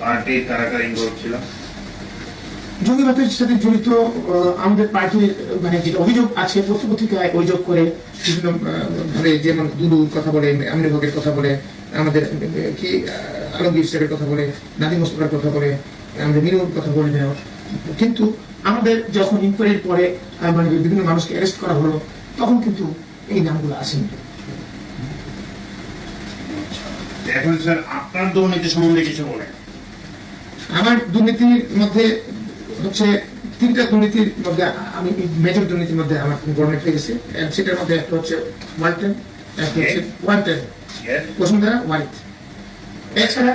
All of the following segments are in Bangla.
পার্টি কারা কারা ইনভলভ ছিল জঙ্গিবাদের সাথে জড়িত আমাদের পার্টির মানে যেটা অভিযোগ আছে পত্রপত্রিকায় অভিযোগ করে বিভিন্ন ভাবে যেমন দুদুর কথা বলে আমির হকের কথা বলে আমাদের কি আলমগীর সাহেবের কথা বলে নাদিম মোস্তফার কথা বলে আমাদের মিনুর কথা বলে দেওয়া কিন্তু আমাদের যখন ইনকোয়ারির পরে মানে বিভিন্ন মানুষকে অ্যারেস্ট করা হলো তখন কিন্তু এই নামগুলো আসেনি। এখন স্যার আপনার দুর্নীতি সম্বন্ধে কিছু বলেন। আমার দুর্নীতির মধ্যে হচ্ছে তিনটা দুর্নীতির মধ্যে আমি মেজর দুর্নীতির মধ্যে আমার গণনা হয়ে সেটার মধ্যে একটা হচ্ছে ওয়ালটেন একটা হচ্ছে ওয়ালটেন বসুন্ধরা ওয়ালিদ এছাড়া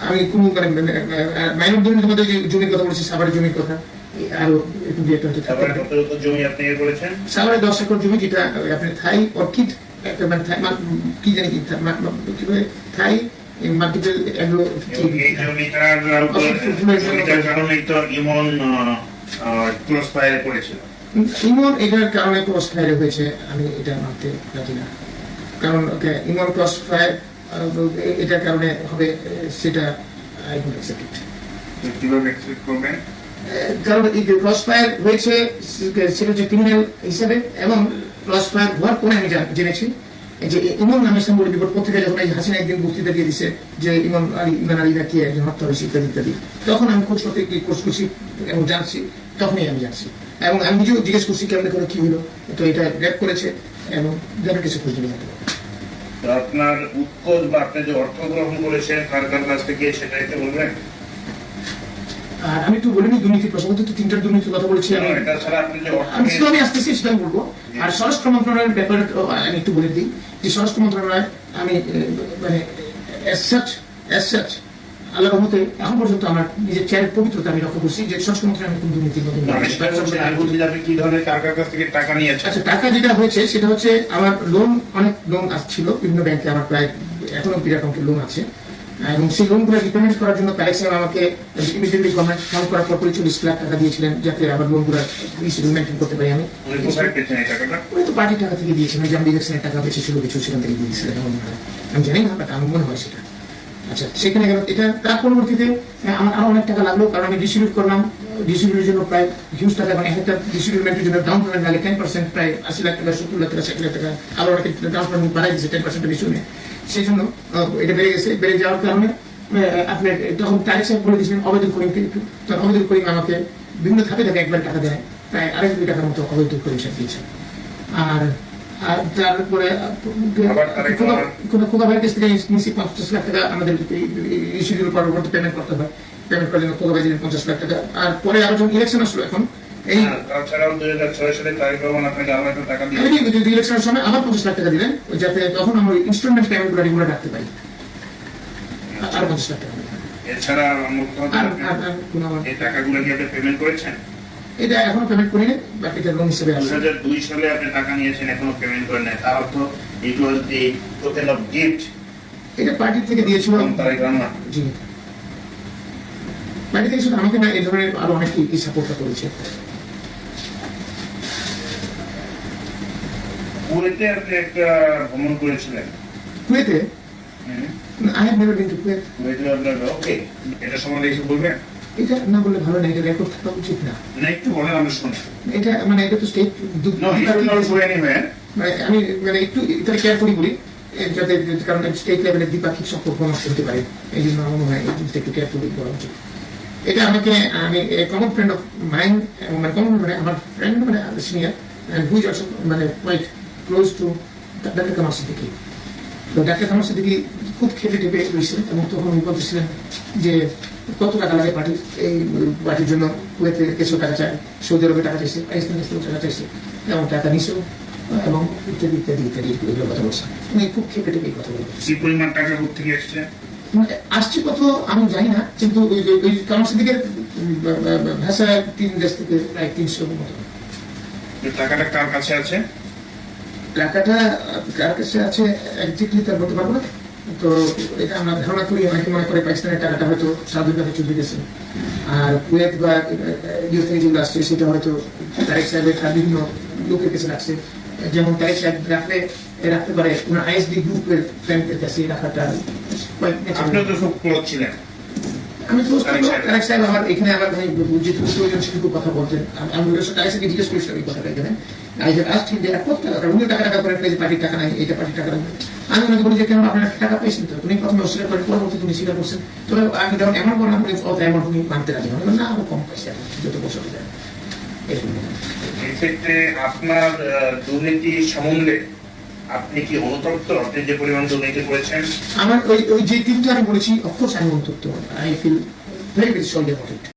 আমি কোন মানে মাইনর দুর্নীতির মধ্যে জমির কথা বলেছি সাভারের জমির কথা আরও একটু একটা আপনি সাভারে দশ একর জমি যেটা আহ, আপনার থাই অর্কিড একটা মানে মানে কি জানি কি থা- এগুলো এই জমিটার জমিটার কারণেই তো ইমন ফায়ারে এটার কারণে ক্রস ফায়ার হয়েছে আমি এটা মানতে রাজি না। কারণ ইমন ক্রস ফায়ার এটার কারণে হবে সেটা আই ডোন্ট অ্যাকসেপ্ট ইট কীভাবে এক্সপেক্ট করবেন কারণ এই ক্রস ফায়ার হয়েছে সেটা হচ্ছে ক্রিমিনাল হিসাবে এবং ক্রস ফায়ার হওয়ার পরে আমি জেনেছি যে ইমন নামের সাংবাদিক রিপোর্ট পত্রিকা যখন এই হাসিনা একদিন বক্তৃতা দিয়ে দিছে যে ইমন আলী ইমান আলী নাকি একজন হত্যা হয়েছে ইত্যাদি ইত্যাদি তখন আমি খোঁজ করতে করছি এবং জানছি তখনই আমি জানছি। এবং আমি নিজেও জিজ্ঞেস করছি কেমন করে কি হলো? তো এটা র্যাপ করেছে এবং যাদের কিছু খোঁজ নিয়ে আপনার উৎকোচ বা আপনি যে অর্থ গ্রহণ করেছেন কার কার কাছ থেকে সেটা বলবেন? আর আমি একটু বলিনি দুর্নীতি প্রসঙ্গে তো তিনটার দুর্নীতির কথা বলেছি আমি এটা ছাড়া আপনি আমি আমি আসতেছি সেটা আমি বলব। আর স্বরাষ্ট্র মন্ত্রণালয়ের ব্যাপারে আমি একটু বলে দিই যে স্বরাষ্ট্র মন্ত্রণালয় আমি মানে আল্লাহ রহমতে এখন পর্যন্ত আমার নিজের চেয়ারের পবিত্রতা আমি লক্ষ্য করছি যে স্বরাষ্ট্র মন্ত্রণালয় আমি কোন দুর্নীতির মধ্যে টাকা আচ্ছা টাকা যেটা হয়েছে সেটা হচ্ছে আমার লোন অনেক লোন আসছিল বিভিন্ন ব্যাংকে আমার প্রায় এখনও বিরাট অঙ্কের লোন আছে। এবং সেই লোনগুলো রিপেমেন্ট করার জন্য তারেক আমাকে ইমিডিয়েটলি গভর্নমেন্ট ফান্ড করার পর চল্লিশ লাখ টাকা দিয়েছিলেন যাতে আমার লোনগুলো মেনটেন করতে পারি আমি। ওই তো পার্টির টাকা থেকে দিয়েছেন ওই যে আমি ইলেকশনের টাকা বেশি ছিল কিছু সেখান থেকে দিয়েছিলেন হয়। আমি জানি না বাট আমার মনে হয় সেটা। আচ্ছা সেখানে গেল এটা তার পরবর্তীতে আমার আরও অনেক টাকা লাগল কারণ আমি ডিস্ট্রিবিউট করলাম ডিস্ট্রিবিউটের জন্য প্রায় হিউজ টাকা মানে একটা ডিস্ট্রিবিউটমেন্টের জন্য ডাউন পেমেন্ট লাগে টেন পার্সেন্ট প্রায় আশি লাখ টাকা সত্তর লাখ টাকা ষাট লাখ টাকা আরও অনেক ডাউন পেমেন্ট বাড়াই দিয়েছে টেন পার্সেন্টের সেই জন্য এটা বেড়ে গেছে বেড়ে যাওয়ার কারণে আপনার তারিখ সাহেব বলে দিয়েছিলেন তখন অবেদন করিম আমাকে বিভিন্ন ধাপে ধাপে একবার টাকা দেয় প্রায় আড়াই কোটি টাকার মতো অবেদন করিম সাহেব দিয়েছেন। আর আর তারপরে আবার কোনো ভাইয়ের কাছ থেকে পঞ্চাশ লাখ টাকা আমাদের ইস্যুর পরবর্তী পেমেন্ট করতে হয়। পেমেন্ট ভাই পঞ্চাশ লাখ টাকা। আর পরে আরও যখন ইলেকশন আসলো এখন এই তাছাড়াও দুই হাজার ছয় সালে তারিখ রহমান আপনাকে আরও একটা টাকা দিয়ে ইলেকশনের সময় আবার পঞ্চাশ লাখ টাকা দিলেন যাতে তখন আমরা ইনস্টলমেন্ট পেমেন্টগুলো রেগুলার রাখতে পারি। আরও পঞ্চাশ লাখ টাকা এছাড়া মুখ্য আর আর আর কোনো আমার এই টাকাগুলো কি আপনি পেমেন্ট করেছেন? এটা এখনও পেমেন্ট করিনি বাট এটা লোন হিসেবে দুই আসবে সালে আপনি টাকা নিয়েছেন এখনও পেমেন্ট করেন নাই। তার অর্থ it was the token of gift এটা পার্টি থেকে দিয়েছিল তারেক রহমান জি। পার্টি থেকে শুধু আমাকে না এই ধরনের আরও অনেকে এই সাপোর্টটা করেছে। কুয়েতে আপনি একটা ভ্রমণ করেছিলেন? কুয়েতে? I have never been to Kuwait কুয়েতে আপনার ওকে এটা সম্বন্ধে কিছু বলবেন? এটা না বললে ভালো না এটা রেকর্ড থাকা উচিত না। না একটু বলেন আমরা শুনি। এটা মানে এটা তো স্টেট মানে আমি মানে একটু এটা কেয়ারফুলি বলি যাতে কারণ স্টেট লেভেলের দ্বিপাক্ষিক সম্পর্ক নষ্ট হতে পারে। এই জন্য আমার মনে হয় এই জিনিসটা একটু কেয়ারফুলি করা উচিত। এটা আমাকে আমি কমন ফ্রেন্ড অফ মাইন্ড মানে কমন মানে আমার ফ্রেন্ড মানে সিনিয়র হুইজ অলসো মানে quite close to doctor Kamal Siddiqui তো ডাক্তার কামাল সিদ্দিকি খুব খেটে টেপে রয়েছেন এবং তখন উনি বলতেছিলেন যে কত টাকা লাগে পার্টির এই পার্টির জন্য? কুয়েতে কিছু টাকা চায় সৌদি আরবে টাকা চাইছে পাকিস্তান কাছ টাকা চাইছে এবং টাকা নিছেও এবং ইত্যাদি ইত্যাদি ইত্যাদি এগুলো কথা বলছেন উনি খুব খেপে টেপে কথা বলছেন কি পরিমাণ টাকা থেকে এসছে মানে আসছে কত আমি জানি না কিন্তু ওই যে- ওই কামাল সিদ্দিকের ভাষা তিন দেশ থেকে প্রায় তিনশো মতো। টাকাটা কার কাছে আছে? টাকাটা, কার কাছে আছে একজাক্টলি তার বলতে পারব না? তো এটা আমরা ধারণা করি, অনেকে মনে করে পাকিস্তানের টাকাটা হয়তো কাছে চলে গেছে। আর কুয়েত বা ইউ থেকে যেগুলো আসছে সেটা হয়তো তারেক সাহেবের বিভিন্ন লোকের কাছে রাখছে। যেমন তারেক সাহেব রাখলে, রাখতে পারে ওনার আইএসডি গ্রুপের ফ্রেন্ডের কাছে রাখাটা quite তো খুব ক্লোজ ছিলেন। আমার আবার আমি কথা বলতেন আমি- কত টাকা আমি ওনাকে বলি যে, কেন আপনার টাকা পেয়েছেন তো? উনি প্রথমে অস্বীকার করেন পরবর্তী উনি করছেন। আমি যখন অ্যামাউন্ট বললাম, উনি অত অ্যামাউন্ট না আরও কম আর যত এক্ষেত্রে আপনার দুর্নীতি সম্বন্ধে আপনি কি অনুতপ্ত? আপনি যে পরিমাণ দুর্নীতি করেছেন? আমার ওই ওই যে তিনটা আমি বলেছি অফকোর্স আমি অনুতপ্ত আই ফিল ভেরি ভেরি সন্দেহ